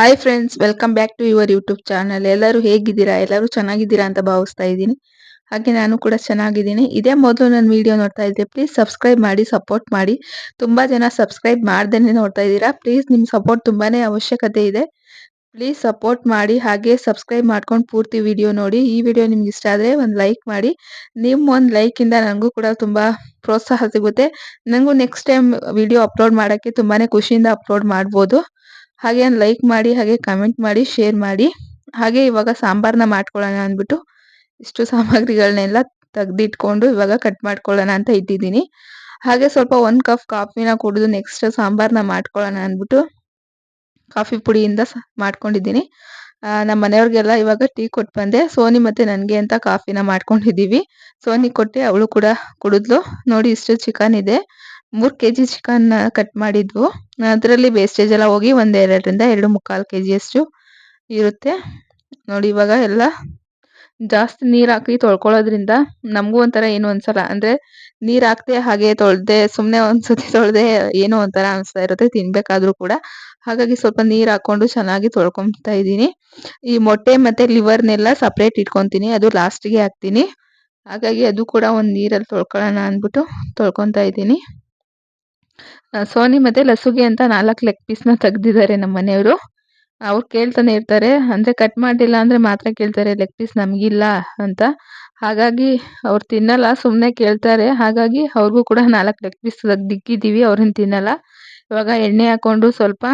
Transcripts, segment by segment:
Hi friends welcome back to your YouTube channel ಎಲ್ಲರೂ ಹೇಗಿದ್ದೀರಾ? ಎಲ್ಲರೂ ಚೆನ್ನಾಗಿದ್ದೀರಾ ಅಂತ ಭಾವಿಸ್ತಾ ಇದ್ದೀನಿ. ಹಾಗೆ ನಾನು ಕೂಡ ಚೆನ್ನಾಗಿದ್ದೀನಿ. ಇದೇ ಮೊದಲು ನನ್ನ ವಿಡಿಯೋ ನೋಡ್ತಾ ಇದ್ದೆ ಪ್ಲೀಸ್ ಸಬ್ಸ್ಕ್ರೈಬ್ ಮಾಡಿ ಸಪೋರ್ಟ್ ಮಾಡಿ. ತುಂಬ ಜನ ಸಬ್ಸ್ಕ್ರೈಬ್ ಮಾಡ್ದೇ ನೋಡ್ತಾ ಇದ್ದೀರಾ? ಪ್ಲೀಸ್ ನಿಮ್ಮ ಸಪೋರ್ಟ್ ತುಂಬಾ ಅವಶ್ಯಕತೆ ಇದೆ. ಪ್ಲೀಸ್ ಸಪೋರ್ಟ್ ಮಾಡಿ, ಹಾಗೆ ಸಬ್ಸ್ಕ್ರೈಬ್ ಮಾಡ್ಕೊಂಡು ಪೂರ್ತಿ ವಿಡಿಯೋ ನೋಡಿ. ಈ ವಿಡಿಯೋ ನಿಮ್ಗೆ ಇಷ್ಟ ಆದರೆ ಒಂದು ಲೈಕ್ ಮಾಡಿ. ನಿಮ್ಮ ಒಂದು ಲೈಕಿಂದ ನನಗೂ ಕೂಡ ತುಂಬ ಪ್ರೋತ್ಸಾಹ ಸಿಗುತ್ತೆ. ನನಗೂ ನೆಕ್ಸ್ಟ್ ಟೈಮ್ ವಿಡಿಯೋ ಅಪ್ಲೋಡ್ ಮಾಡೋಕ್ಕೆ ತುಂಬಾನೇ ಖುಷಿಯಿಂದ ಅಪ್ಲೋಡ್ ಮಾಡ್ಬೋದು. ಹಾಗೆ ಲೈಕ್ ಮಾಡಿ, ಹಾಗೆ ಕಮೆಂಟ್ ಮಾಡಿ ಶೇರ್ ಮಾಡಿ. ಹಾಗೆ ಇವಾಗ ಸಾಂಬಾರನ್ನ ಮಾಡ್ಕೊಳ್ಳೋಣ ಅಂದ್ಬಿಟ್ಟು ಇಷ್ಟು ಸಾಮಗ್ರಿಗಳನ್ನೆಲ್ಲ ತೆಗ್ದಿಟ್ಕೊಂಡು ಇವಾಗ ಕಟ್ ಮಾಡ್ಕೊಳ್ಳೋಣ ಅಂತ ಇಟ್ಟಿದ್ದೀನಿ. ಹಾಗೆ ಸ್ವಲ್ಪ ಒಂದು ಕಪ್ ಕಾಫಿನ ಕುಡಿದು ನೆಕ್ಸ್ಟ್ ಸಾಂಬಾರನ್ನ ಮಾಡ್ಕೊಳ್ಳೋಣ ಅಂದ್ಬಿಟ್ಟು ಕಾಫಿ ಪುಡಿಯಿಂದ ಮಾಡ್ಕೊಂಡಿದ್ದೀನಿ. ನಮ್ಮ ಮನೆಯವ್ರಿಗೆಲ್ಲ ಇವಾಗ ಟೀ ಕೊಟ್ಟು ಬಂದೆ. ಸೋನಿ ಮತ್ತೆ ನನಗೆ ಅಂತ ಕಾಫಿನ ಮಾಡ್ಕೊಂಡಿದ್ದೀವಿ. ಸೋನಿ ಕೊಟ್ಟೆ, ಅವಳು ಕೂಡ ಕುಡಿದ್ಲು. ನೋಡಿ ಇಷ್ಟು ಚಿಕನ್ ಇದೆ. ಮೂರು ಕೆ ಜಿ ಚಿಕನ್ ಕಟ್ ಮಾಡಿದ್ವು. ಅದರಲ್ಲಿ ವೇಸ್ಟೇಜ್ ಎಲ್ಲ ಹೋಗಿ ಒಂದು ಎರಡರಿಂದ ಎರಡು ಮುಕ್ಕಾಲು ಕೆ ಜಿಯಷ್ಟು ಇರುತ್ತೆ. ನೋಡಿ ಇವಾಗ ಎಲ್ಲ ಜಾಸ್ತಿ ನೀರು ಹಾಕಿ ತೊಳ್ಕೊಳ್ಳೋದ್ರಿಂದ ನಮಗೂ ಒಂಥರ ಏನು ಅನ್ಸಲ್ಲ. ಅಂದರೆ ನೀರು ಹಾಕ್ದೆ ಹಾಗೆ ತೊಳ್ದೆ ಸುಮ್ಮನೆ ಒಂದ್ಸತಿ ತೊಳೆದೆ ಏನೋ ಒಂಥರ ಅನಿಸ್ತಾ ಇರುತ್ತೆ ತಿನ್ಬೇಕಾದ್ರೂ ಕೂಡ. ಹಾಗಾಗಿ ಸ್ವಲ್ಪ ನೀರು ಹಾಕ್ಕೊಂಡು ಚೆನ್ನಾಗಿ ತೊಳ್ಕೊತಾ ಇದ್ದೀನಿ. ಈ ಮೊಟ್ಟೆ ಮತ್ತು ಲಿವರ್ನೆಲ್ಲ ಸಪ್ರೇಟ್ ಇಟ್ಕೊಂತೀನಿ. ಅದು ಲಾಸ್ಟಿಗೆ ಹಾಕ್ತೀನಿ. ಹಾಗಾಗಿ ಅದು ಕೂಡ ಒಂದು ನೀರಲ್ಲಿ ತೊಳ್ಕೊಳ್ಳೋಣ ಅಂದ್ಬಿಟ್ಟು ತೊಳ್ಕೊತಾ ಇದ್ದೀನಿ. ಸೋನಿ ಮತ್ತೆ ಲಸುಗೆ ಅಂತ ನಾಲ್ಕು ಲೆಗ್ ಪೀಸ್ನ ತೆಗ್ದಿದ್ದಾರೆ ನಮ್ಮ ಮನೆಯವರು. ಅವ್ರು ಕೇಳ್ತಾನೆ ಇರ್ತಾರೆ, ಅಂದರೆ ಕಟ್ ಮಾಡಿಲ್ಲ ಅಂದರೆ ಮಾತ್ರ ಕೇಳ್ತಾರೆ ಲೆಗ್ ಪೀಸ್ ನಮಗಿಲ್ಲ ಅಂತ. ಹಾಗಾಗಿ ಅವ್ರು ತಿನ್ನಲ್ಲ ಸುಮ್ಮನೆ ಕೇಳ್ತಾರೆ. ಹಾಗಾಗಿ ಅವ್ರಿಗೂ ಕೂಡ ನಾಲ್ಕು ಲೆಗ್ ಪೀಸ್ ತೆಗ್ದಿಕ್ಕಿದ್ದೀವಿ ಅವ್ರನ್ನ ತಿನ್ನಲ್ಲ. ಇವಾಗ ಎಣ್ಣೆ ಹಾಕ್ಕೊಂಡು ಸ್ವಲ್ಪ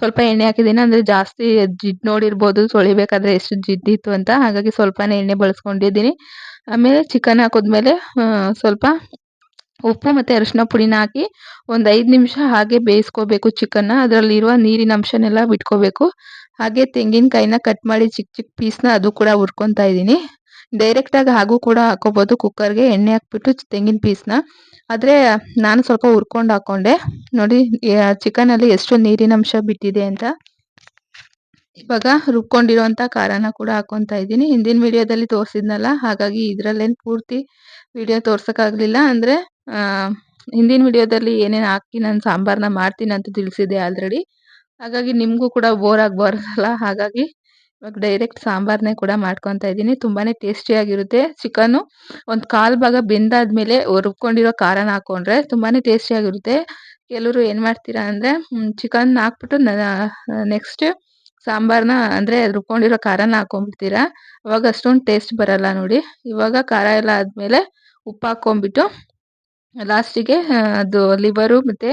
ಸ್ವಲ್ಪ ಎಣ್ಣೆ ಹಾಕಿದ್ದೀನಿ ಅಂದರೆ ಜಾಸ್ತಿ ಜಿಡ್ ನೋಡಿರ್ಬೋದು ತೊಳಿಬೇಕಾದ್ರೆ ಎಷ್ಟು ಜಿಡ್ಡಿತ್ತು ಅಂತ. ಹಾಗಾಗಿ ಸ್ವಲ್ಪನೇ ಎಣ್ಣೆ ಬಳಸ್ಕೊಂಡಿದ್ದೀನಿ. ಆಮೇಲೆ ಚಿಕನ್ ಹಾಕಿದ್ಮೇಲೆ ಸ್ವಲ್ಪ ಉಪ್ಪು ಮತ್ತು ಅರಿಶಿನ ಪುಡಿನ ಹಾಕಿ ಒಂದು ಐದು ನಿಮಿಷ ಹಾಗೆ ಬೇಯಿಸ್ಕೋಬೇಕು ಚಿಕನ್ನ. ಅದರಲ್ಲಿರುವ ನೀರಿನ ಅಂಶನೆಲ್ಲ ಬಿಟ್ಕೋಬೇಕು. ಹಾಗೆ ತೆಂಗಿನಕಾಯಿನ ಕಟ್ ಮಾಡಿ ಚಿಕ್ಕ ಚಿಕ್ಕ ಪೀಸ್ನ ಅದು ಕೂಡ ಹುರ್ಕೊತಾ ಇದ್ದೀನಿ. ಡೈರೆಕ್ಟಾಗಿ ಹಾಗೂ ಕೂಡ ಹಾಕೋಬೋದು. ಕುಕ್ಕರ್ಗೆ ಎಣ್ಣೆ ಹಾಕ್ಬಿಟ್ಟು ತೆಂಗಿನ ಪೀಸ್ನ ಆದರೆ ನಾನು ಸ್ವಲ್ಪ ಹುರ್ಕೊಂಡು ಹಾಕ್ಕೊಂಡೆ ನೋಡಿ ಚಿಕನಲ್ಲಿ ಎಷ್ಟು ನೀರಿನ ಅಂಶ ಬಿಟ್ಟಿದೆ ಅಂತ. ಇವಾಗ ರುಬ್ಕೊಂಡಿರೋವಂಥ ಖಾರನ ಕೂಡ ಹಾಕ್ಕೊತಾ ಇದ್ದೀನಿ. ಹಿಂದಿನ ವಿಡಿಯೋದಲ್ಲಿ ತೋರಿಸಿದ್ನಲ್ಲ, ಹಾಗಾಗಿ ಇದರಲ್ಲೇನು ಪೂರ್ತಿ ವಿಡಿಯೋ ತೋರ್ಸೋಕ್ಕಾಗಲಿಲ್ಲ. ಅಂದರೆ ಹಿಂದಿನ ವಿಡಿಯೋದಲ್ಲಿ ಏನೇನು ಹಾಕಿ ನಾನು ಸಾಂಬಾರನ್ನ ಮಾಡ್ತೀನಿ ಅಂತ ತಿಳಿಸಿದೆ ಆಲ್ರೆಡಿ ಹಾಗಾಗಿ ನಿಮಗೂ ಕೂಡ ಬೋರ್ ಆಗಬಾರ್ದಲ್ಲ ಹಾಗಾಗಿ ಇವಾಗ ಡೈರೆಕ್ಟ್ ಸಾಂಬಾರನ್ನೇ ಕೂಡ ಮಾಡ್ಕೊತಾ ಇದ್ದೀನಿ. ತುಂಬಾ ಟೇಸ್ಟಿಯಾಗಿರುತ್ತೆ ಚಿಕನ್ನು ಒಂದು ಕಾಲು ಭಾಗ ಬೆಂದಾದ್ಮೇಲೆ ರುಬ್ಕೊಂಡಿರೋ ಖಾರನ ಹಾಕ್ಕೊಂಡ್ರೆ ತುಂಬಾ ಟೇಸ್ಟಿಯಾಗಿರುತ್ತೆ ಕೆಲವರು ಏನು ಮಾಡ್ತೀರಾ ಅಂದರೆ ಚಿಕನ್ ಹಾಕ್ಬಿಟ್ಟು ನೆಕ್ಸ್ಟ್ ಸಾಂಬಾರನ್ನ ಅಂದರೆ ರುಬ್ಕೊಂಡಿರೋ ಖಾರನ ಹಾಕ್ಕೊಂಬಿಡ್ತೀರಾ ಅವಾಗ ಅಷ್ಟೊಂದು ಟೇಸ್ಟ್ ಬರಲ್ಲ ನೋಡಿ. ಇವಾಗ ಖಾರ ಎಲ್ಲ ಆದಮೇಲೆ ಉಪ್ಪು ಹಾಕ್ಕೊಂಬಿಟ್ಟು ಲಾಸ್ಟಿಗೆ ಅದು ಲಿವರು ಮತ್ತು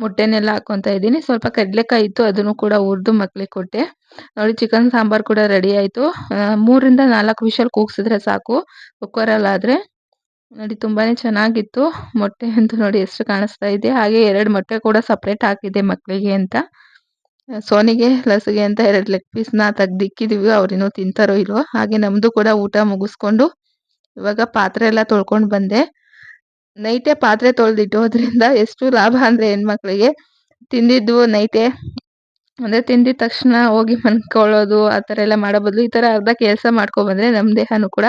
ಮೊಟ್ಟೆನೆಲ್ಲ ಹಾಕ್ಕೊತಾ ಇದ್ದೀನಿ. ಸ್ವಲ್ಪ ಕಡಲೆಕಾಯಿ ಇತ್ತು, ಅದನ್ನು ಕೂಡ ಹುರಿದು ಮಕ್ಳಿಗೆ ಕೊಟ್ಟೆ. ನೋಡಿ ಚಿಕನ್ ಸಾಂಬಾರು ಕೂಡ ರೆಡಿ ಆಯಿತು. ಮೂರಿಂದ ನಾಲ್ಕು ವಿಷಲ್ ಕೂಗಿಸಿದ್ರೆ ಸಾಕು, ಕುಕ್ಕರಲ್ಲಾದರೆ. ನೋಡಿ ತುಂಬಾ ಚೆನ್ನಾಗಿತ್ತು. ಮೊಟ್ಟೆ ಅಂತೂ ನೋಡಿ ಎಷ್ಟು ಕಾಣಿಸ್ತಾ ಇದೆ. ಹಾಗೆ ಎರಡು ಮೊಟ್ಟೆ ಕೂಡ ಸಪ್ರೇಟ್ ಹಾಕಿದ್ದೆ ಮಕ್ಕಳಿಗೆ ಅಂತ. ಸೋನಿಗೆ ಲಸಿಗೆ ಅಂತ ಎರಡು ಲೆಗ್ ಪೀಸ್ನ ತೆಗ್ದಿಕ್ಕಿದ್ದೀವಿ ಅವ್ರಿನ್ನೂ ತಿಂತಾರೋ ಇಲ್ವೋ? ಹಾಗೆ ನಮ್ಮದು ಕೂಡ ಊಟ ಮುಗಿಸ್ಕೊಂಡು ಇವಾಗ ಪಾತ್ರೆ ಎಲ್ಲ ತೊಳ್ಕೊಂಡು ಬಂದೆ. ನೈಟೇ ಪಾತ್ರೆ ತೊಳೆದಿಟ್ಟೋದ್ರಿಂದ ಎಷ್ಟು ಲಾಭ ಅಂದರೆ ಹೆಣ್ಮಕ್ಳಿಗೆ? ತಿಂದಿದ್ದು ನೈಟೇ? ಅಂದರೆ ತಿಂದಿದ ತಕ್ಷಣ ಹೋಗಿ ಮನ್ಕೊಳ್ಳೋದು ಆ ಥರ ಎಲ್ಲ ಮಾಡೋ ಬದಲು ಈ ಥರ ಅರ್ಧ ಕೆಲಸ ಮಾಡ್ಕೊಬಂದರೆ ನಮ್ಮ ದೇಹನೂ ಕೂಡ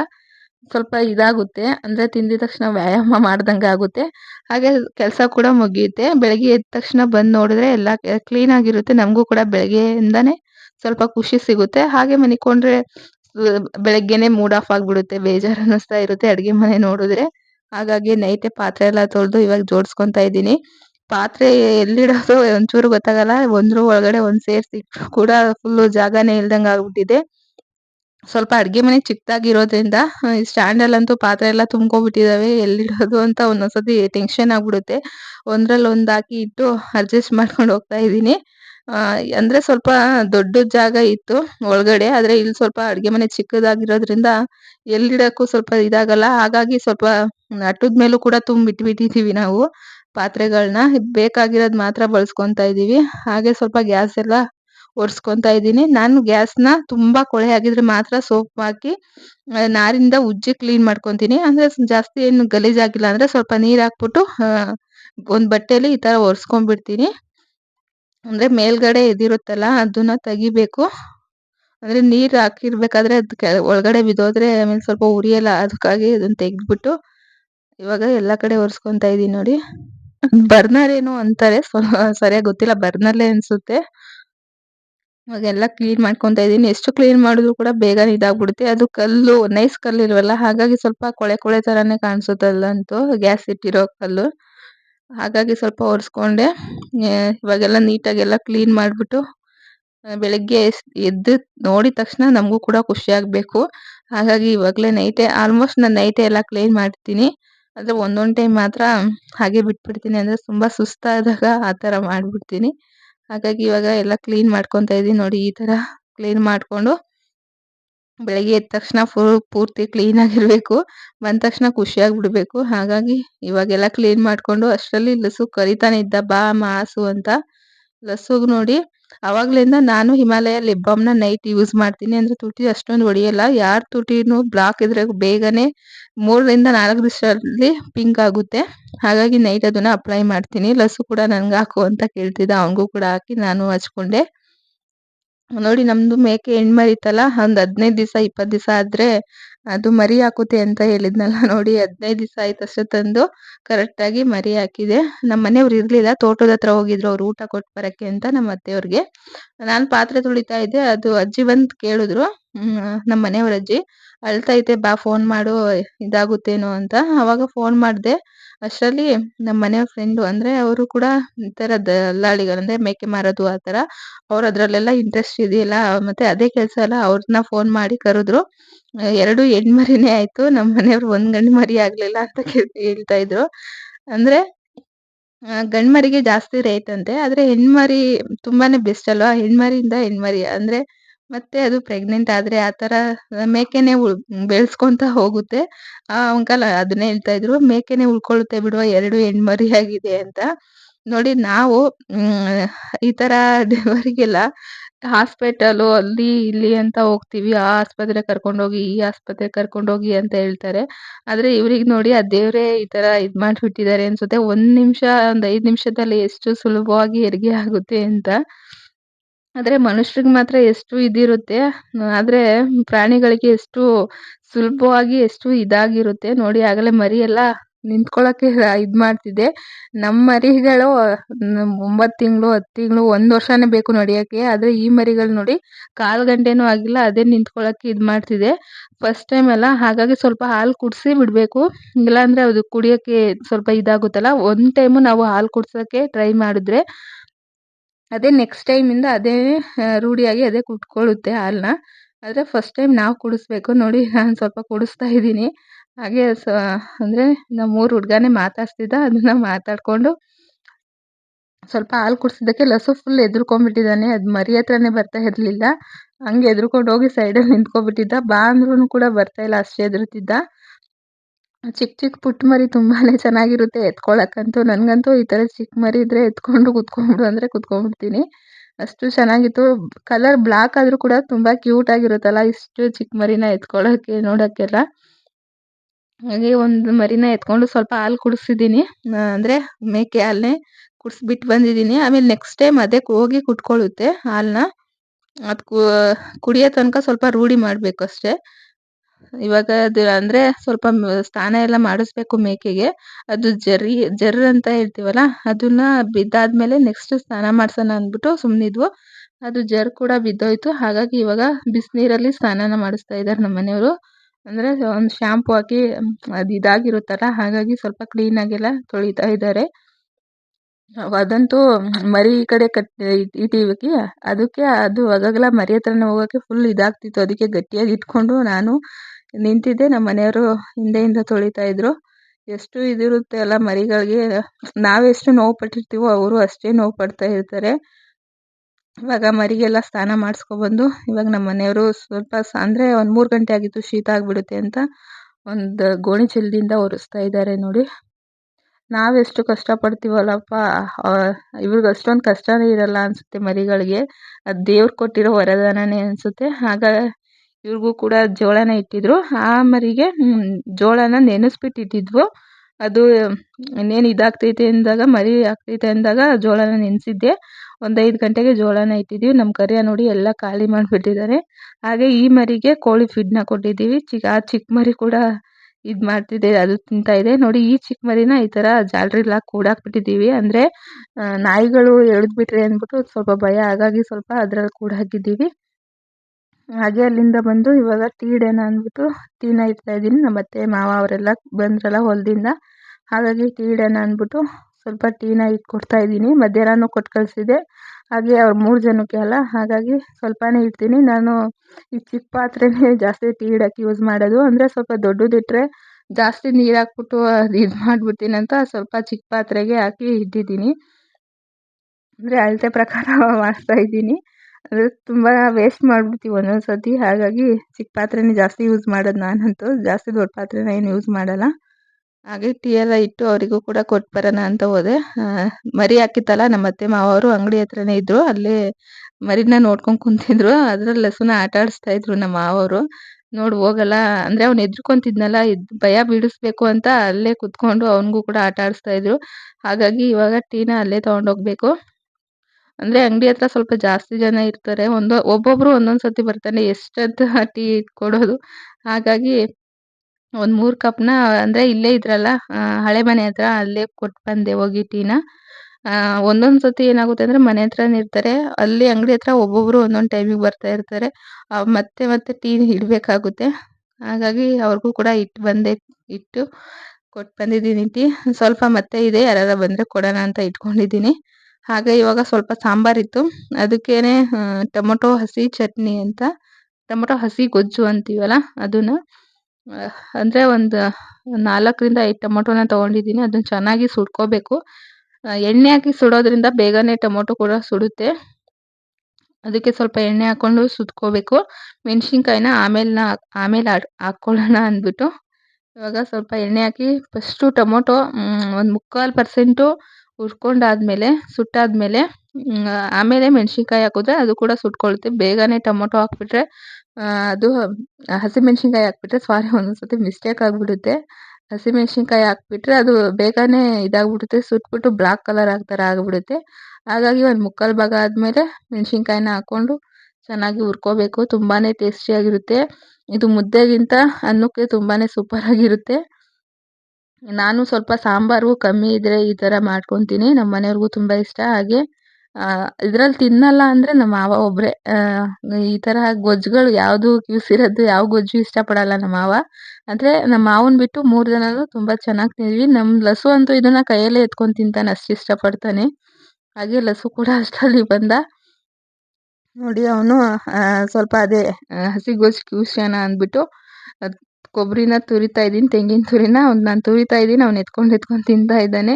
ಸ್ವಲ್ಪ ಇದಾಗುತ್ತೆ. ಅಂದರೆ ತಿಂದಿದ ತಕ್ಷಣ ವ್ಯಾಯಾಮ ಮಾಡ್ದಂಗೆ ಆಗುತ್ತೆ. ಹಾಗೆ ಕೆಲಸ ಕೂಡ ಮುಗಿಯುತ್ತೆ. ಬೆಳಗ್ಗೆ ಎದ್ದ ತಕ್ಷಣ ಬಂದು ನೋಡಿದ್ರೆ ಎಲ್ಲ ಕ್ಲೀನಾಗಿರುತ್ತೆ ನಮಗೂ ಕೂಡ ಬೆಳಗ್ಗೆಯಿಂದನೇ ಸ್ವಲ್ಪ ಖುಷಿ ಸಿಗುತ್ತೆ. ಹಾಗೆ ಮನಿಕೊಂಡ್ರೆ ಬೆಳಗ್ಗೆನೆ ಮೂಡ್ ಆಫ್ ಆಗಿಬಿಡುತ್ತೆ. ಬೇಜಾರು ಅನ್ನಿಸ್ತಾ ಇರುತ್ತೆ. ಅಡುಗೆ ಮನೆ ನೋಡಿದ್ರೆ. ಹಾಗಾಗಿ ನೈಟೇ ಪಾತ್ರೆ ಎಲ್ಲ ತೊಳೆದು ಇವಾಗ ಜೋಡಿಸ್ಕೊತಾ ಇದ್ದೀನಿ. ಪಾತ್ರೆ ಎಲ್ಲಿಡೋದು ಒಂಚೂರು ಗೊತ್ತಾಗಲ್ಲ, ಒಂದ್ರ ಒಳಗಡೆ ಒಂದು ಸೇರಿಸಿ ಕೂಡ ಫುಲ್ಲು ಜಾಗನೇ ಇಲ್ದಂಗೆ ಆಗ್ಬಿಟ್ಟಿದೆ. ಸ್ವಲ್ಪ ಅಡುಗೆ ಮನೆ ಚಿಕ್ಕದಾಗಿರೋದ್ರಿಂದ ಸ್ಟ್ಯಾಂಡಲ್ ಸ್ಟ್ಯಾಂಡಲ್ಲಂತೂ ಪಾತ್ರೆ ಎಲ್ಲ ತುಂಬ್ಕೊಬಿಟ್ಟಿದ್ದಾವೆ ಎಲ್ಲಿಡೋದು ಅಂತ ಒಂದೊಂದ್ಸತಿ ಟೆನ್ಷನ್ ಆಗ್ಬಿಡುತ್ತೆ. ಒಂದ್ರಲ್ಲಿ ಒಂದು ಹಾಕಿ ಇಟ್ಟು ಅಡ್ಜಸ್ಟ್ ಮಾಡ್ಕೊಂಡು ಹೋಗ್ತಾ ಇದ್ದೀನಿ. ಅಂದರೆ ಸ್ವಲ್ಪ ದೊಡ್ಡ ಜಾಗ ಇತ್ತು ಒಳಗಡೆ, ಆದ್ರೆ ಇಲ್ಲಿ ಸ್ವಲ್ಪ ಅಡುಗೆ ಮನೆ ಚಿಕ್ಕದಾಗಿರೋದ್ರಿಂದ ಎಲ್ಲಿಡಕ್ಕೂ ಸ್ವಲ್ಪ ಇದಾಗಲ್ಲ. ಹಾಗಾಗಿ ಸ್ವಲ್ಪ ಅಟ್ಟದ ಮೇಲೂ ಕೂಡ ತುಂಬಿಟ್ಬಿಟ್ಟಿದ್ದೀವಿ ನಾವು ಪಾತ್ರೆಗಳನ್ನ ಬೇಕಾಗಿರೋದು ಮಾತ್ರ ಬಳಸ್ಕೊತಾ ಇದ್ದೀವಿ ಹಾಗೆ ಸ್ವಲ್ಪ ಗ್ಯಾಸ್ ಎಲ್ಲ ಒರೆಸ್ಕೊತಾ ಇದ್ದೀನಿ ನಾನು ಗ್ಯಾಸ್ನ ತುಂಬಾ ಕೊಳೆ ಆಗಿದ್ರೆ ಮಾತ್ರ ಸೋಪ್ ಹಾಕಿ ನಾರಿಂದ ಉಜ್ಜಿ ಕ್ಲೀನ್ ಮಾಡ್ಕೊತೀನಿ. ಅಂದ್ರೆ ಜಾಸ್ತಿ ಏನು ಗಲೀಜಾಗಿಲ್ಲ, ಅಂದ್ರೆ ಸ್ವಲ್ಪ ನೀರು ಹಾಕ್ಬಿಟ್ಟು ಒಂದು ಬಟ್ಟೆಯಲ್ಲಿ ಈ ಥರ ಒರೆಸ್ಕೊಂಡ್ಬಿಡ್ತೀನಿ. ಅಂದರೆ ಮೇಲ್ಗಡೆ ಇದಿರುತ್ತಲ್ಲ, ಅದನ್ನ ತೆಗಿಬೇಕು. ಅಂದರೆ ನೀರು ಹಾಕಿರ್ಬೇಕಾದ್ರೆ ಅದು ಒಳಗಡೆ ಬಿದ್ದೋದ್ರೆ ಆಮೇಲೆ ಸ್ವಲ್ಪ ಉರಿಯಲ್ಲ, ಅದಕ್ಕಾಗಿ ಅದನ್ನ ತೆಗೆದ್ಬಿಟ್ಟು ಇವಾಗ ಎಲ್ಲ ಕಡೆ ಒರೆಸ್ಕೊತಾ ಇದ್ದೀನಿ ನೋಡಿ. ಬರ್ನರ್ ಏನು ಅಂತಾರೆ ಸರಿಯಾಗಿ ಗೊತ್ತಿಲ್ಲ, ಬರ್ನರ್ಲೇ ಅನಿಸುತ್ತೆ. ಇವಾಗೆಲ್ಲ ಕ್ಲೀನ್ ಮಾಡ್ಕೊತಾ ಇದ್ದೀನಿ ಎಷ್ಟು ಕ್ಲೀನ್ ಮಾಡಿದ್ರು ಕೂಡ ಬೇಗ ಇದಾಗ್ಬಿಡುತ್ತೆ. ಅದು ಕಲ್ಲು, ನೈಸ್ ಕಲ್ಲು ಇಲ್ವಲ್ಲ, ಹಾಗಾಗಿ ಸ್ವಲ್ಪ ಕೊಳೆ ಕೊಳೆ ಥರನೇ ಕಾಣಿಸುತ್ತಲ್ಲಂತೂ, ಗ್ಯಾಸ್ ಇಟ್ಟಿರೋ ಕಲ್ಲು. ಹಾಗಾಗಿ ಸ್ವಲ್ಪ ಒರೆಸ್ಕೊಂಡೆ. ಇವಾಗೆಲ್ಲ ನೀಟಾಗೆಲ್ಲ ಕ್ಲೀನ್ ಮಾಡಿಬಿಟ್ಟು ಬೆಳಗ್ಗೆ ಎದ್ದು ನೋಡಿದ ತಕ್ಷಣ ನಮಗೂ ಕೂಡ ಖುಷಿ ಆಗಬೇಕು. ಹಾಗಾಗಿ ಇವಾಗಲೇ ನೈಟೇ ಆಲ್ಮೋಸ್ಟ್ ನಾನು ನೈಟೇ ಎಲ್ಲ ಕ್ಲೀನ್ ಮಾಡ್ತೀನಿ. ಆದರೆ ಒಂದೊಂದು ಟೈಮ್ ಮಾತ್ರ ಹಾಗೆ ಬಿಟ್ಬಿಡ್ತೀನಿ. ಅಂದರೆ ತುಂಬ ಸುಸ್ತಾದಾಗ ಆ ಥರ ಮಾಡಿಬಿಡ್ತೀನಿ. ಹಾಗಾಗಿ ಇವಾಗ ಎಲ್ಲ ಕ್ಲೀನ್ ಮಾಡ್ಕೊತಾ ಇದ್ದೀನಿ ನೋಡಿ ಈ ಥರ ಕ್ಲೀನ್ ಮಾಡಿಕೊಂಡು. ಬೆಳಗ್ಗೆ ಎದ್ದ ತಕ್ಷಣ ಫುಲ್ ಪೂರ್ತಿ ಕ್ಲೀನಾಗಿರಬೇಕು ಬಂದ ತಕ್ಷಣ ಖುಷಿಯಾಗಿ ಬಿಡಬೇಕು ಹಾಗಾಗಿ ಇವಾಗೆಲ್ಲ ಕ್ಲೀನ್ ಮಾಡಿಕೊಂಡು ಅಷ್ಟರಲ್ಲಿ ಲಸು ಕರಿತಾನೆ ಇದ್ದ ಬಾ ಮಾಸು ಅಂತ ಲಸುಗ್ ನೋಡಿ ಅವಾಗ್ಲಿಂದ ನಾನು ಹಿಮಾಲಯ ಲಿಪ್ ಬಾಮ್ನ ನೈಟ್ ಯೂಸ್ ಮಾಡ್ತೀನಿ ಅಂದರೆ ತುಟಿ ಅಷ್ಟೊಂದು ಹೊಡಿಯಲ್ಲ. ಯಾರ ತುಟಿನೂ ಬ್ಲಾಕ್ ಇದ್ರೆ ಬೇಗನೆ ಮೂರರಿಂದ ನಾಲ್ಕು ದಿವಸದಲ್ಲಿ ಪಿಂಕ್ ಆಗುತ್ತೆ. ಹಾಗಾಗಿ ನೈಟ್ ಅದನ್ನು ಅಪ್ಲೈ ಮಾಡ್ತೀನಿ. ಲಸು ಕೂಡ ನನಗೆ ಹಾಕು ಅಂತ ಕೇಳ್ತಿದ್ದ. ಅವನಿಗೂ ಕೂಡ ಹಾಕಿ ನಾನು ಹಚ್ಕೊಂಡೆ. ನೋಡಿ ನಮ್ದು ಮೇಕೆ ಹೆಣ್ಮರಿತಲ್ಲ, ಒಂದು ಹದಿನೈದು ದಿವಸ ಇಪ್ಪತ್ತು ದಿವಸ ಆದ್ರೆ ಅದು ಮರಿ ಹಾಕುತ್ತೆ ಅಂತ ಹೇಳಿದ್ನಲ್ಲ ನೋಡಿ ಹದಿನೈದು ದಿವಸ ಆಯ್ತು ಅಷ್ಟೇ ತಂದು ಕರೆಕ್ಟಾಗಿ ಮರಿ ಹಾಕಿದೆ. ನಮ್ಮ ಮನೆಯವ್ರು ಇರ್ಲಿಲ್ಲ, ತೋಟದ ಹತ್ರ ಹೋಗಿದ್ರು ಅವ್ರು ಊಟ ಕೊಟ್ಟು ಬರಕ್ಕೆ ಅಂತ ನಮ್ಮ ಅತ್ತೆಯವ್ರಿಗೆ. ನಾನು ಪಾತ್ರೆ ತುಳಿತಾ ಇದ್ದೆ, ಅದು ಅಜ್ಜಿ ಬಂದು ಕೇಳಿದ್ರು. ನಮ್ಮ ಮನೆಯವ್ರ ಅಜ್ಜಿ ಅಳ್ತೈತೆ, ಬಾ ಫೋನ್ ಮಾಡು, ಇದಾಗುತ್ತೇನೋ ಅಂತ ಅವಾಗ ಫೋನ್ ಮಾಡ್ದೆ. ಅಷ್ಟರಲ್ಲಿ ನಮ್ಮ ಮನೆಯವ್ರ ಫ್ರೆಂಡು ಅಂದ್ರೆ ಅವರು ಕೂಡ ಈ ಥರ ದಲ್ಲಾಳಿಗಳು ಅಂದರೆ ಮೇಕೆ ಮಾರೋದು ಆ ತರ ಅವ್ರು ಅದರಲ್ಲೆಲ್ಲ ಇಂಟ್ರೆಸ್ಟ್ ಇದೆಯಲ್ಲ, ಮತ್ತೆ ಅದೇ ಕೆಲಸ ಅಲ್ಲ ಅವ್ರನ್ನ ಫೋನ್ ಮಾಡಿ ಕರೆದ್ರು. ಎರಡು ಹೆಣ್ಮರಿನೇ ಆಯ್ತು ನಮ್ಮ ಮನೆಯವ್ರು ಒಂದ್ ಗಂಡು ಮರಿ ಆಗಲಿಲ್ಲ ಅಂತ ಹೇಳ್ತಾ ಇದ್ರು. ಅಂದ್ರೆ ಗಂಡು ಮರಿಗೆ ಜಾಸ್ತಿ ರೇಟ್ ಅಂತೆ, ಆದರೆ ಹೆಣ್ಮರಿ ತುಂಬಾನೇ ಬೆಸ್ಟ್ ಅಲ್ವಾ? ಹೆಣ್ಮರಿಯಿಂದ ಹೆಣ್ಮರಿ, ಅಂದರೆ ಮತ್ತೆ ಅದು ಪ್ರೆಗ್ನೆಂಟ್ ಆದ್ರೆ ಆ ತರ ಮೇಕೆನೆ ಉಳ್, ಬೆಳ್ಸ್ಕೊಂತ ಹೋಗುತ್ತೆ. ಆ, ಅಂಕಲ್ ಅದನ್ನೇ ಹೇಳ್ತಾ ಇದ್ರು, ಮೇಕೆನೆ ಉಳ್ಕೊಳ್ಳುತ್ತೆ ಬಿಡುವ, ಎರಡು ಹೆಣ್ಮರಿ ಆಗಿದೆ ಅಂತ. ನೋಡಿ ನಾವು ಈ ತರ ಡೆಲಿವರಿಗೆಲ್ಲ ಹಾಸ್ಪಿಟಲು ಅಲ್ಲಿ ಇಲ್ಲಿ ಅಂತ ಹೋಗ್ತೀವಿ, ಆ ಆಸ್ಪತ್ರೆ ಕರ್ಕೊಂಡೋಗಿ, ಈ ಆಸ್ಪತ್ರೆ ಕರ್ಕೊಂಡೋಗಿ ಅಂತ ಹೇಳ್ತಾರೆ. ಆದರೆ ಇವ್ರಿಗೆ ನೋಡಿ ಆ ದೇವರೇ ಈ ಥರ ಇದು ಮಾಡಿಬಿಟ್ಟಿದ್ದಾರೆ ಅನ್ಸುತ್ತೆ. ಒಂದು ನಿಮಿಷ, ಒಂದು ಐದು ನಿಮಿಷದಲ್ಲಿ ಎಷ್ಟು ಸುಲಭವಾಗಿ ಹೆರಿಗೆ ಆಗುತ್ತೆ ಅಂತ. ಆದರೆ ಮನುಷ್ಯರಿಗೆ ಮಾತ್ರ ಎಷ್ಟು ಇದಿರುತ್ತೆ, ಆದರೆ ಪ್ರಾಣಿಗಳಿಗೆ ಎಷ್ಟು ಸುಲಭವಾಗಿ ಎಷ್ಟು ಇದಾಗಿರುತ್ತೆ ನೋಡಿ, ಆಗಲೇ ಮರಿ ಎಲ್ಲ ನಿಂತ್ಕೊಳ್ಳೋಕ್ಕೆ ಇದು ಮಾಡ್ತಿದೆ. ನಮ್ಮ ಮರಿಗಳು ಒಂಬತ್ತು ತಿಂಗಳು, ಹತ್ತು ತಿಂಗಳು, ಒಂದು ವರ್ಷನೇ ಬೇಕು ನಡೆಯೋಕ್ಕೆ, ಆದರೆ ಈ ಮರಿಗಳು ನೋಡಿ ಕಾಲು ಗಂಟೆನೂ ಆಗಿಲ್ಲ, ಅದೇ ನಿಂತ್ಕೊಳ್ಳೋಕ್ಕೆ ಇದು ಮಾಡ್ತಿದೆ. ಫಸ್ಟ್ ಟೈಮ್ ಅಲ್ಲ ಹಾಗಾಗಿ ಸ್ವಲ್ಪ ಹಾಲು ಕುಡಿಸಿ ಬಿಡಬೇಕು, ಇಲ್ಲಾಂದರೆ ಅದು ಕುಡಿಯೋಕ್ಕೆ ಸ್ವಲ್ಪ ಇದಾಗುತ್ತಲ್ಲ, ಒಂದು ಟೈಮು ನಾವು ಹಾಲು ಕುಡ್ಸೋಕ್ಕೆ ಟ್ರೈ ಮಾಡಿದ್ರೆ ಅದೇ ನೆಕ್ಸ್ಟ್ ಟೈಮಿಂದ ಅದೇ ರೂಢಿಯಾಗಿ ಅದೇ ಕುಟ್ಕೊಳ್ಳುತ್ತೆ ಹಾಲನ್ನ ಆದರೆ ಫಸ್ಟ್ ಟೈಮ್ ನಾವು ಕುಡಿಸ್ಬೇಕು ನೋಡಿ ನಾನು ಸ್ವಲ್ಪ ಕುಡಿಸ್ತಾ ಇದ್ದೀನಿ. ಹಾಗೆ ಸ, ಅಂದರೆ ನಮ್ಮೂರು ಹುಡ್ಗನೇ ಮಾತಾಡ್ಸ್ತಿದ್ದ, ಅದನ್ನು ಮಾತಾಡಿಕೊಂಡು ಸ್ವಲ್ಪ ಹಾಲು ಕುಡಿಸಿದ್ದಕ್ಕೆ ಲಸು ಫುಲ್ ಎದ್ರುಕೊಂಡ್ಬಿಟ್ಟಿದ್ದಾನೆ. ಅದು ಮರಿ ಹತ್ರನೇ ಬರ್ತಾ ಇರಲಿಲ್ಲ. ಹಂಗೆ ಎದ್ರುಕೊಂಡು ಹೋಗಿ ಸೈಡಲ್ಲಿ ನಿಂತ್ಕೊಬಿಟ್ಟಿದ್ದ ಬಾ ಅಂದ್ರೂ ಕೂಡ ಬರ್ತಾ ಇಲ್ಲ ಅಷ್ಟೇ ಎದುರುತ್ತಿದ್ದ ಚಿಕ್ಕ ಚಿಕ್ಕ ಪುಟ್ಟ ಮರಿ ತುಂಬಾ ಚೆನ್ನಾಗಿರುತ್ತೆ ಎತ್ಕೊಳಕ್ಕಂತೂ. ನನಗಂತೂ ಈ ಥರ ಚಿಕ್ಕ ಮರಿ ಇದ್ದರೆ ಎತ್ಕೊಂಡು ಕುತ್ಕೊಂಡ್ಬಿಡು ಅಂದರೆ ಕುತ್ಕೊಂಡ್ಬಿಡ್ತೀನಿ ಅಷ್ಟು ಚೆನ್ನಾಗಿತ್ತು. ಕಲರ್ ಬ್ಲಾಕ್ ಆದರೂ ಕೂಡ ತುಂಬ ಕ್ಯೂಟ್ ಆಗಿರುತ್ತಲ್ಲ ಇಷ್ಟು ಚಿಕ್ಕ ಮರಿನ ಎತ್ಕೊಳ್ಳೋಕ್ಕೆ ನೋಡೋಕ್ಕೆಲ್ಲ. ಹಾಗೆ ಒಂದು ಮರಿನ ಎತ್ಕೊಂಡು ಸ್ವಲ್ಪ ಹಾಲು ಕುಡಿಸಿದ್ದೀನಿ. ಅಂದರೆ ಮೇಕೆ ಹಾಲನ್ನೇ ಕುಡಿಸ್ಬಿಟ್ಟು ಬಂದಿದ್ದೀನಿ. ಆಮೇಲೆ ನೆಕ್ಸ್ಟ್ ಟೈಮ್ ಅದೇ ಹೋಗಿ ಕುಟ್ಕೊಳ್ಳುತ್ತೆ ಹಾಲನ್ನ ಅದು ಕುಡಿಯೋ ತನಕ ಸ್ವಲ್ಪ ರೂಢಿ ಮಾಡಬೇಕು ಅಷ್ಟೇ. ಇವಾಗ ಅದು ಅಂದರೆ ಸ್ವಲ್ಪ ಸ್ನಾನ ಎಲ್ಲ ಮಾಡಿಸ್ಬೇಕು ಮೇಕೆಗೆ. ಅದು ಜರಿ ಜರ್ ಅಂತ ಹೇಳ್ತೀವಲ್ಲ, ಅದನ್ನ ಬಿದ್ದಾದ್ಮೇಲೆ ನೆಕ್ಸ್ಟ್ ಸ್ನಾನ ಮಾಡ್ಸೋಣ ಅಂದ್ಬಿಟ್ಟು ಸುಮ್ಮನಿದ್ವು ಅದು ಜರ್ ಕೂಡ ಬಿದ್ದೋಯ್ತು. ಹಾಗಾಗಿ ಇವಾಗ ಬಿಸಿನೀರಲ್ಲಿ ಸ್ನಾನನ ಮಾಡಿಸ್ತಾ ಇದ್ದಾರೆ ನಮ್ಮ ಮನೆಯವರು ಅಂದರೆ ಒಂದು ಶ್ಯಾಂಪು ಹಾಕಿ ಅದು ಇದಾಗಿರುತ್ತಲ್ಲ, ಹಾಗಾಗಿ ಸ್ವಲ್ಪ ಕ್ಲೀನಾಗೆಲ್ಲ ತೊಳಿತಾ ಇದ್ದಾರೆ ಅದಂತೂ ಮರಿ ಈ ಕಡೆ ಕಟ್ ಇಟ್ಟಿವಿ ಅದಕ್ಕೆ ಅದು ಆಗಾಗಲ ಮರಿ ಹತ್ರನೇ ಹೋಗೋಕ್ಕೆ ಫುಲ್ ಇದಾಗ್ತಿತ್ತು. ಅದಕ್ಕೆ ಗಟ್ಟಿಯಾಗಿ ಇಟ್ಕೊಂಡು ನಾನು ನಿಂತಿದ್ದೆ ನಮ್ಮ ಮನೆಯವರು ಹಿಂದೆಯಿಂದ ತೊಳಿತಾ ಇದ್ದರು ಎಷ್ಟು ಇದಿರುತ್ತೆ ಅಲ್ಲ ಮರಿಗಳಿಗೆ. ನಾವೆಷ್ಟು ನೋವು ಪಟ್ಟಿರ್ತೀವೋ ಅವರು ಅಷ್ಟೇ ನೋವು ಪಡ್ತಾ ಇರ್ತಾರೆ. ಇವಾಗ ಮರಿಗೆಲ್ಲ ಸ್ನಾನ ಮಾಡಿಸ್ಕೊಬಂದು ಇವಾಗ ನಮ್ಮ ಮನೆಯವರು ಸ್ವಲ್ಪ ಅಂದರೆ ಒಂದು ಮೂರು ಗಂಟೆ ಆಗಿತ್ತು ಶೀತ ಆಗಿಬಿಡುತ್ತೆ ಅಂತ ಒಂದು ಗೋಣಿ ಚೀಲದಿಂದ ಒರೆಸ್ತಾ ಇದ್ದಾರೆ ನೋಡಿ. ನಾವೆಷ್ಟು ಕಷ್ಟಪಡ್ತೀವಲ್ಲಪ್ಪ. ಇವ್ರಿಗೆ ಅಷ್ಟೊಂದು ಕಷ್ಟನೇ ಇರಲ್ಲ ಅನಿಸುತ್ತೆ ಮರಿಗಳಿಗೆ. ಅದು ದೇವ್ರು ಕೊಟ್ಟಿರೋ ವರದಾನನೇ ಅನಿಸುತ್ತೆ. ಆಗ ಇವ್ರಿಗೂ ಕೂಡ ಜೋಳನ ಇಟ್ಟಿದ್ರು. ಆ ಮರಿಗೆ ಜೋಳನ ನೆನೆಸ್ಬಿಟ್ಟು ಅದು, ಇನ್ನೇನು ಇದಾಗ್ತೈತೆ ಅಂದಾಗ, ಮರಿ ಆಗ್ತೈತೆ ಅಂದಾಗ ಜೋಳನ ನೆನೆಸಿದ್ದೆ. ಒಂದು ಐದು ಗಂಟೆಗೆ ಜೋಳನ ಇಟ್ಟಿದ್ದೀವಿ ನಮ್ಮ ಕರಿಯ ನೋಡಿ ಎಲ್ಲ ಖಾಲಿ ಮಾಡಿಬಿಟ್ಟಿದ್ದಾರೆ. ಹಾಗೆ ಈ ಮರಿಗೆ ಕೋಳಿ ಫೀಡ್ನ ಕೊಟ್ಟಿದ್ದೀವಿ. ಚಿಕ್ಕ ಆ ಚಿಕ್ಕ ಮರಿ ಕೂಡ ಇದು ಮಾಡ್ತಿದೆ, ಅದು ತಿಂತಾ ಇದೆ. ನೋಡಿ, ಈ ಚಿಕ್ಕ ಮರಿನ ಈ ಥರ ಕೂಡ ಕೂಡಾಕ್ಬಿಟ್ಟಿದ್ದೀವಿ. ಅಂದರೆ ನಾಯಿಗಳು ಎಳೆದ್ಬಿಟ್ರೆ ಅಂದ್ಬಿಟ್ಟು ಸ್ವಲ್ಪ ಭಯ. ಹಾಗಾಗಿ ಸ್ವಲ್ಪ ಅದರಲ್ಲಿ ಕೂಡಾಕಿದ್ದೀವಿ. ಹಾಗೆ ಅಲ್ಲಿಂದ ಬಂದು ಇವಾಗ ಟೀ ಡೇನ ಅಂದ್ಬಿಟ್ಟು ಟೀನ ಇಡ್ತಾ ಇದ್ದೀನಿ. ನಮ್ಮ ಅತ್ತೆ, ಮಾವ ಅವರೆಲ್ಲ ಬಂದ್ರಲ್ಲ ಹೊಲದಿಂದ. ಹಾಗಾಗಿ ಟೀ ಡೇನ ಅಂದ್ಬಿಟ್ಟು ಸ್ವಲ್ಪ ಟೀನ ಇಟ್ಕೊಡ್ತಾ ಇದ್ದೀನಿ. ಮಧ್ಯಾಹ್ನನೂ ಕೊಟ್ಟು ಕಳಿಸಿದೆ ಹಾಗೆ ಅವ್ರು ಮೂರು ಜನಕ್ಕೆ ಅಲ್ಲ. ಹಾಗಾಗಿ ಸ್ವಲ್ಪನೇ ಇಡ್ತೀನಿ. ನಾನು ಈ ಚಿಕ್ಕ ಪಾತ್ರೆನೇ ಜಾಸ್ತಿ ಟೀ ಇಡೋಕ್ಕೆ ಯೂಸ್ ಮಾಡೋದು. ಅಂದರೆ ಸ್ವಲ್ಪ ದೊಡ್ಡದಿಟ್ಟರೆ ಜಾಸ್ತಿ ನೀರು ಹಾಕ್ಬಿಟ್ಟು ಇದು ಮಾಡಿಬಿಡ್ತೀನಂತ ಸ್ವಲ್ಪ ಚಿಕ್ಕ ಪಾತ್ರೆಗೆ ಹಾಕಿ ಇದ್ದಿದ್ದೀನಿ ಅಂದರೆ ಅಳತೆ ಪ್ರಕಾರ ಮಾಡ್ತಾ ಇದ್ದೀನಿ. ಅದು ತುಂಬ ವೇಸ್ಟ್ ಮಾಡಿಬಿಡ್ತೀವಿ ಒಂದೊಂದು ಸರ್ತಿ. ಹಾಗಾಗಿ ಚಿಕ್ಕ ಪಾತ್ರೆನೇ ಜಾಸ್ತಿ ಯೂಸ್ ಮಾಡೋದು ನಾನಂತೂ. ಜಾಸ್ತಿ ದೊಡ್ಡ ಪಾತ್ರೆನ ಏನು ಯೂಸ್ ಮಾಡಲ್ಲ. ಹಾಗೆ ಟೀ ಎಲ್ಲ ಇಟ್ಟು ಅವರಿಗೂ ಕೂಡ ಕೊಟ್ಟು ಬರೋಣ ಅಂತ ಹೋದೆ. ಮರಿ ಹಾಕಿತ್ತಲ್ಲ, ನಮ್ಮ ಅತ್ತೆ ಮಾವರು ಅಂಗಡಿ ಹತ್ರನೇ ಇದ್ದರು ಅಲ್ಲೇ ಮರಿನ ನೋಡ್ಕೊಂಡು ಕುಂತಿದ್ರು. ಅದ್ರಲ್ಲಿ ಲಸುನ ಆಟ ಆಡಿಸ್ತಾ ಇದ್ರು ನಮ್ಮ ಮಾವರು ನೋಡಿ ಹೋಗಲ್ಲ. ಅಂದರೆ ಅವ್ನು ಎದ್ರುಕೊಂತಿದ್ನಲ್ಲ ಇದು ಭಯ ಬಿಡಿಸ್ಬೇಕು ಅಂತ ಅಲ್ಲೇ ಕುತ್ಕೊಂಡು ಅವನಿಗೂ ಕೂಡ ಆಟ ಆಡಿಸ್ತಾ ಇದ್ರು. ಹಾಗಾಗಿ ಇವಾಗ ಟೀನ ಅಲ್ಲೇ ತೊಗೊಂಡೋಗ್ಬೇಕು ಅಂದರೆ ಅಂಗಡಿ ಹತ್ರ ಸ್ವಲ್ಪ ಜಾಸ್ತಿ ಜನ ಇರ್ತಾರೆ. ಒಂದು, ಒಬ್ಬೊಬ್ರು ಒಂದೊಂದು ಸತಿ ಬರ್ತಾನೆ ಎಷ್ಟಂತ ಟೀ ಕೊಡೋದು. ಹಾಗಾಗಿ ಒಂದು ಮೂರು ಕಪ್ನ ಅಂದರೆ ಇಲ್ಲೇ ಇದ್ರಲ್ಲ ಹಳೆ ಮನೆ ಹತ್ರ ಅಲ್ಲೇ ಕೊಟ್ಟು ಬಂದೆ ಹೋಗಿ ಟೀನ ಒಂದೊಂದು ಸತಿ ಏನಾಗುತ್ತೆ ಅಂದರೆ ಮನೆ ಹತ್ರನೇ ಇರ್ತಾರೆ. ಅಲ್ಲಿ ಅಂಗಡಿ ಹತ್ರ ಒಬ್ಬೊಬ್ಬರು ಒಂದೊಂದು ಟೈಮಿಗೆ ಬರ್ತಾ ಇರ್ತಾರೆ. ಮತ್ತೆ ಮತ್ತೆ ಟೀ ಇಡಬೇಕಾಗುತ್ತೆ. ಹಾಗಾಗಿ ಅವ್ರಿಗೂ ಕೂಡ ಇಟ್ಟು ಬಂದೆ, ಇಟ್ಟು ಕೊಟ್ಟು ಬಂದಿದ್ದೀನಿ ಟೀ. ಸ್ವಲ್ಪ ಮತ್ತೆ ಇದೆ ಯಾರು ಬಂದರೆ ಕೊಡೋಣ ಅಂತ ಇಟ್ಕೊಂಡಿದ್ದೀನಿ. ಹಾಗೆ ಇವಾಗ ಸ್ವಲ್ಪ ಸಾಂಬಾರಿತ್ತು. ಅದಕ್ಕೇನೆ ಟೊಮೊಟೊ ಹಸಿ ಚಟ್ನಿ ಅಂತ. ಟೊಮೊಟೊ ಹಸಿ ಗೊಜ್ಜು ಅಂತೀವಲ್ಲ, ಅದನ್ನು ಅಂದರೆ ಒಂದು ನಾಲ್ಕರಿಂದ ಐದು ಟೊಮೊಟೊನ ತೊಗೊಂಡಿದ್ದೀನಿ. ಅದನ್ನು ಚೆನ್ನಾಗಿ ಸುಡ್ಕೋಬೇಕು. ಎಣ್ಣೆ ಹಾಕಿ ಸುಡೋದ್ರಿಂದ ಬೇಗನೆ ಟೊಮೊಟೊ ಕೂಡ ಸುಡುತ್ತೆ. ಅದಕ್ಕೆ ಸ್ವಲ್ಪ ಎಣ್ಣೆ ಹಾಕ್ಕೊಂಡು ಸುತ್ಕೋಬೇಕು. ಮೆಣಸಿನ್ಕಾಯಿನ ಆಮೇಲೆ ಆಮೇಲೆ ಹಾಕ್ಕೊಳ್ಳೋಣ ಅಂದ್ಬಿಟ್ಟು. ಇವಾಗ ಸ್ವಲ್ಪ ಎಣ್ಣೆ ಹಾಕಿ ಫಸ್ಟು ಟೊಮೊಟೊ ಒಂದು ಮುಕ್ಕಾಲು ಪರ್ಸೆಂಟು ಹುರ್ಕೊಂಡಾದ್ಮೇಲೆ, ಸುಟ್ಟಾದ್ಮೇಲೆ ಆಮೇಲೆ ಮೆಣಸಿನ್ಕಾಯಿ ಹಾಕಿದ್ರೆ ಅದು ಕೂಡ ಸುಟ್ಕೊಳುತ್ತೆ. ಬೇಗನೆ ಟೊಮೊಟೊ ಹಾಕ್ಬಿಟ್ರೆ ಅದು ಹಸಿಮೆಣ್ಸಿನ್ಕಾಯಿ ಹಾಕ್ಬಿಟ್ರೆ ಸಾರಿ ಒಂದೊಂದು ಸರ್ತಿ ಮಿಸ್ಟೇಕ್ ಆಗಿಬಿಡುತ್ತೆ. ಹಸಿಮೆಣ್ಸಿನ್ಕಾಯಿ ಹಾಕ್ಬಿಟ್ರೆ ಅದು ಬೇಗನೆ ಇದಾಗ್ಬಿಡುತ್ತೆ, ಸುಟ್ಬಿಟ್ಟು ಬ್ಲಾಕ್ ಕಲರ್ ಆ ಥರ ಆಗಿಬಿಡುತ್ತೆ. ಹಾಗಾಗಿ ಒಂದು ಮುಕ್ಕಾಲು ಭಾಗ ಆದಮೇಲೆ ಮೆಣಸಿನ್ಕಾಯಿನ ಹಾಕ್ಕೊಂಡು ಚೆನ್ನಾಗಿ ಹುರ್ಕೋಬೇಕು. ತುಂಬಾ ಟೇಸ್ಟಿಯಾಗಿರುತ್ತೆ ಇದು ಮುದ್ದೆಗಿಂತ ಅನ್ನಕ್ಕೆ ತುಂಬಾ ಸೂಪರಾಗಿರುತ್ತೆ ನಾನು ಸ್ವಲ್ಪ ಸಾಂಬಾರು ಕಮ್ಮಿ ಇದ್ದರೆ ಈ ಥರ ಮಾಡ್ಕೊತೀನಿ. ನಮ್ಮ ಮನೆಯವ್ರಿಗೂ ತುಂಬ ಇಷ್ಟ. ಹಾಗೆ ಇದ್ರಲ್ಲಿ ತಿನ್ನಲ್ಲ ಅಂದರೆ ನಮ್ಮ ಮಾವ ಒಬ್ಬರೇ ಈ ಥರ ಗೊಜ್ಜುಗಳು ಯಾವುದು ಕಿವ್ಸಿರೋದು ಯಾವ ಗೊಜ್ಜು ಇಷ್ಟಪಡಲ್ಲ ನಮ್ಮ ಮಾವ. ಅಂದರೆ ನಮ್ಮ ಮಾವನ ಬಿಟ್ಟು ಮೂರು ಜನರೂ ತುಂಬ ಚೆನ್ನಾಗಿ ತಿಂದ್ವಿ. ನಮ್ಮ ಲಸು ಅಂತೂ ಇದನ್ನು ಕೈಯಲ್ಲೇ ಎತ್ಕೊಂಡು ತಿಂತಾನೆ, ಅಷ್ಟು ಇಷ್ಟಪಡ್ತಾನೆ. ಹಾಗೆ ಲಸು ಕೂಡ ಅಷ್ಟರಲ್ಲಿ ಬಂದ. ನೋಡಿ ಅವನು ಸ್ವಲ್ಪ ಅದೇ ಹಸಿ ಗೊಜ್ಜು ಕ್ಯೂಸ್ಯಾನ ಅಂದ್ಬಿಟ್ಟು ಕೊಬ್ಬರಿನ ತುರಿತಾ ಇದ್ದೀನಿ, ತೆಂಗಿನ ತುರಿನ ಅವ್ನು ನಾನು ತುರಿತಾ ಇದ್ದೀನಿ, ಅವ್ನು ಎತ್ಕೊಂಡು ಎತ್ಕೊಂಡು ತಿಂತಾ ಇದ್ದಾನೆ.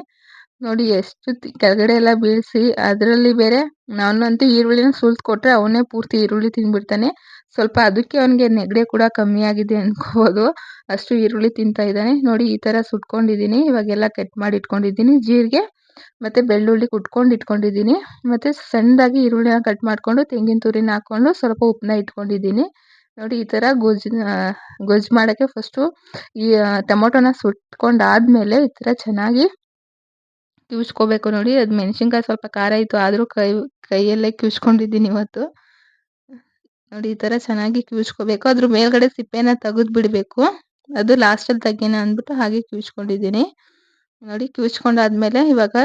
ನೋಡಿ ಎಷ್ಟು ಕೆಳಗಡೆ ಎಲ್ಲ ಬೀಳಿಸಿ, ಅದರಲ್ಲಿ ಬೇರೆ ನಾನಂತೂ ಈರುಳ್ಳಿನ ಸುಲ್ದು ಕೊಟ್ಟರೆ ಅವನೇ ಪೂರ್ತಿ ಈರುಳ್ಳಿ ತಿಂದ್ಬಿಡ್ತಾನೆ. ಸ್ವಲ್ಪ ಅದಕ್ಕೆ ಅವನಿಗೆ ನೆಗಡಿ ಕೂಡ ಕಮ್ಮಿ ಆಗಿದೆ ಅನ್ಕೋಬೋದು. ಅಷ್ಟು ಈರುಳ್ಳಿ ತಿಂತಾ ಇದ್ದಾನೆ. ನೋಡಿ ಈ ಥರ ಸುಟ್ಕೊಂಡಿದ್ದೀನಿ. ಇವಾಗೆಲ್ಲ ಕಟ್ ಮಾಡಿ ಇಟ್ಕೊಂಡಿದ್ದೀನಿ ಜೀರಿಗೆ, ಮತ್ತು ಬೆಳ್ಳುಳ್ಳಿ ಕುಟ್ಕೊಂಡು ಇಟ್ಕೊಂಡಿದ್ದೀನಿ. ಮತ್ತು ಸಣ್ಣದಾಗಿ ಈರುಳ್ಳಿನ ಕಟ್ ಮಾಡಿಕೊಂಡು, ತೆಂಗಿನ ತುರಿನ ಹಾಕ್ಕೊಂಡು ಸ್ವಲ್ಪ ಉಪ್ಪನ್ನ ಇಟ್ಕೊಂಡಿದ್ದೀನಿ. ನೋಡಿ, ಈ ಥರ ಗೊಜ್ಜನ್ನ ಗೊಜ್ಜು ಮಾಡೋಕ್ಕೆ ಫಸ್ಟು ಈ ಟೊಮೊಟೊನ ಸುಟ್ಕೊಂಡಾದಮೇಲೆ ಈ ಥರ ಚೆನ್ನಾಗಿ ಕ್ಯೂಸ್ಕೋಬೇಕು ನೋಡಿ. ಅದು ಮೆಣಸಿನ್ಕಾಯಿ ಸ್ವಲ್ಪ ಖಾರ ಇತ್ತು, ಆದರೂ ಕೈ, ಕೈಯಲ್ಲೇ ಕ್ಯೂಸ್ಕೊಂಡಿದ್ದೀನಿ ಇವತ್ತು. ನೋಡಿ, ಈ ಥರ ಚೆನ್ನಾಗಿ ಕ್ಯೂಸ್ಕೋಬೇಕು ಅದ್ರ ಮೇಲ್ಗಡೆ ಸಿಪ್ಪೆನ ತೆಗೆದು ಬಿಡಬೇಕು. ಅದು ಲಾಸ್ಟಲ್ಲಿ ತೆಗಿಯೋಣ ಅಂದ್ಬಿಟ್ಟು ಹಾಗೆ ಕಿವಿಸ್ಕೊಂಡಿದ್ದೀನಿ. ನೋಡಿ, ಕಿವಿಸ್ಕೊಂಡಾದ್ಮೇಲೆ ಇವಾಗ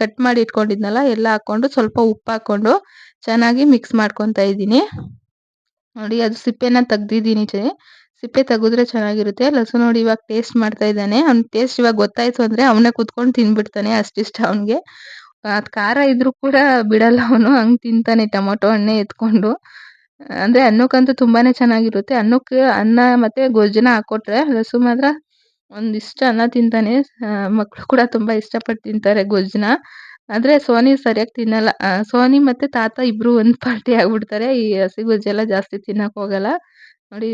ಕಟ್ ಮಾಡಿ ಇಟ್ಕೊಂಡಿದ್ನಲ್ಲ, ಎಲ್ಲ ಹಾಕ್ಕೊಂಡು ಸ್ವಲ್ಪ ಉಪ್ಪು ಹಾಕ್ಕೊಂಡು ಚೆನ್ನಾಗಿ ಮಿಕ್ಸ್ ಮಾಡ್ಕೊತಾ ಇದ್ದೀನಿ. ನೋಡಿ, ಅದು ಸಿಪ್ಪೆನ ತೆಗ್ದಿದ್ದೀನಿ ಸಿಪ್ಪೆ ತೆಗೆದ್ರೆ ಚೆನ್ನಾಗಿರುತ್ತೆ. ಲಸು ನೋಡಿ ಇವಾಗ ಟೇಸ್ಟ್ ಮಾಡ್ತಾ ಇದ್ದಾನೆ. ಅವ್ನ ಟೇಸ್ಟ್ ಇವಾಗ ಗೊತ್ತಾಯ್ತು ಅಂದ್ರೆ ಅವನೇ ಕುತ್ಕೊಂಡು ತಿನ್ಬಿಡ್ತಾನೆ ಅಷ್ಟಿಷ್ಟ ಅವನಿಗೆ. ಅದು ಖಾರ ಇದ್ರೂ ಕೂಡ ಬಿಡಲ್ಲ ಅವನು. ಹಂಗ್ ತಿಂತಾನೆ ಟೊಮೊಟೊ ಹಣ್ಣೆ ಎತ್ಕೊಂಡು. ಅಂದ್ರೆ ಅನ್ನಕ್ಕಂತೂ ತುಂಬಾನೇ ಚೆನ್ನಾಗಿರುತ್ತೆ. ಅನ್ನಕ್ಕೆ ಅನ್ನ ಮತ್ತೆ ಗೊಜ್ಜನ ಹಾಕೊಟ್ರೆ ಲಸು ಮಾತ್ರ ಒಂದಿಷ್ಟು ಅನ್ನ ತಿಂತಾನೆ. ಮಕ್ಕಳು ಕೂಡ ತುಂಬಾ ಇಷ್ಟಪಟ್ಟು ತಿಂತಾರೆ ಗೊಜ್ಜನ್ನ. ಆದರೆ ಸೋನಿ ಸರಿಯಾಗಿ ತಿನ್ನಲ್ಲ. ಸೋನಿ ಮತ್ತೆ ತಾತ ಇಬ್ರು ಒಂದ್ ಪಾರ್ಟಿ ಆಗ್ಬಿಡ್ತಾರೆ. ಈ ಹಸಿ ಗೊಜ್ಜೆಲ್ಲ ಜಾಸ್ತಿ ತಿನ್ನಕ್ ಹೋಗಲ್ಲ. ನೋಡಿ,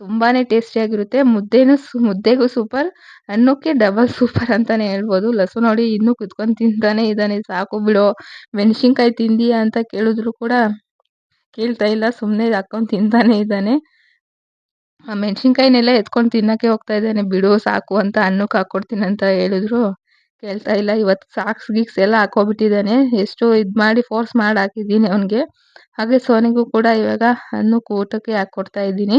ತುಂಬಾನೇ ಟೇಸ್ಟಿಯಾಗಿರುತ್ತೆ ಆಗಿರುತ್ತೆ. ಮುದ್ದೆನು ಮುದ್ದೆಗೂ ಸೂಪರ್ ಅನ್ನಕ್ಕೆ ಡಬಲ್ ಸೂಪರ್ ಅಂತಾನೆ ಹೇಳ್ಬೋದು. ಲಸು ನೋಡಿ ಇನ್ನೂ ಕುತ್ಕೊಂಡ್ ತಿಂತಾನೆ ಇದಾನೆ. ಸಾಕು ಬಿಡೋ. ಮೆಣಸಿನ್ಕಾಯಿ ತಿಂದೀಯಾ ಅಂತ ಕೇಳಿದ್ರು ಕೂಡ ಕೇಳ್ತಾ ಇಲ್ಲ. ಸುಮ್ಮನೆ ಹಾಕ್ಕೊಂಡು ತಿಂತಾನೆ ಇದ್ದಾನೆ. ಆ ಮೆಣಸಿನ್ಕಾಯಿನೆಲ್ಲ ಎತ್ಕೊಂಡು ತಿನ್ನಕ್ಕೆ ಹೋಗ್ತಾ ಇದ್ದಾನೆ. ಬಿಡು, ಸಾಕು ಅಂತ ಅನ್ನಕ್ಕೆ ಹಾಕ್ಕೊಡ್ತೀನಿ ಅಂತ ಹೇಳಿದ್ರು. ಕೇಳ್ತಾ ಇಲ್ಲ. ಇವತ್ತು ಸಾಕ್ಸ್, ಗೀಕ್ಸ್ ಎಲ್ಲ ಹಾಕೋಬಿಟ್ಟಿದ್ದಾನೆ ಎಷ್ಟು ಇದು ಮಾಡಿ ಫೋರ್ಸ್ ಮಾಡಿ ಹಾಕಿದ್ದೀನಿ ಅವನಿಗೆ. ಹಾಗೆ ಸೋನಿಗೂ ಕೂಡ ಇವಾಗ ಹಣ್ಣು ಕೂಟಕ್ಕೆ ಹಾಕ್ಕೊಡ್ತಾ ಇದ್ದೀನಿ.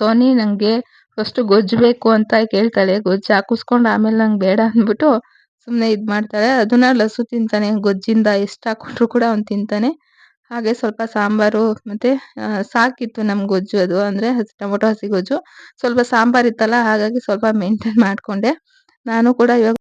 ಸೋನಿ ನನಗೆ ಫಸ್ಟು ಗೊಜ್ಜು ಬೇಕು ಅಂತ ಕೇಳ್ತಾಳೆ. ಗೊಜ್ಜು ಹಾಕಿಸ್ಕೊಂಡು ಆಮೇಲೆ ನಂಗೆ ಬೇಡ ಅಂದ್ಬಿಟ್ಟು ಸುಮ್ಮನೆ ಇದು ಮಾಡ್ತಾಳೆ. ಅದನ್ನ ಲಸು ತಿಂತಾನೆ. ಗೊಜ್ಜಿಂದ ಎಷ್ಟು ಹಾಕ್ಕೊಟ್ರು ಕೂಡ ಅವ್ನು ತಿಂತಾನೆ. ಹಾಗೆ ಸ್ವಲ್ಪ ಸಾಂಬಾರು ಮತ್ತು ಸಾಕಿತ್ತು ನಮ್ಮ ಗೊಜ್ಜು ಅದು. ಅಂದರೆ ಟೊಮೊಟೊ ಹಸಿ ಗೊಜ್ಜು. ಸ್ವಲ್ಪ ಸಾಂಬಾರು ಇತ್ತಲ್ಲ, ಹಾಗಾಗಿ ಸ್ವಲ್ಪ ಮೇಂಟೈನ್ ಮಾಡಿಕೊಂಡೆ. ನಾನು ಕೂಡ ಇವಾಗ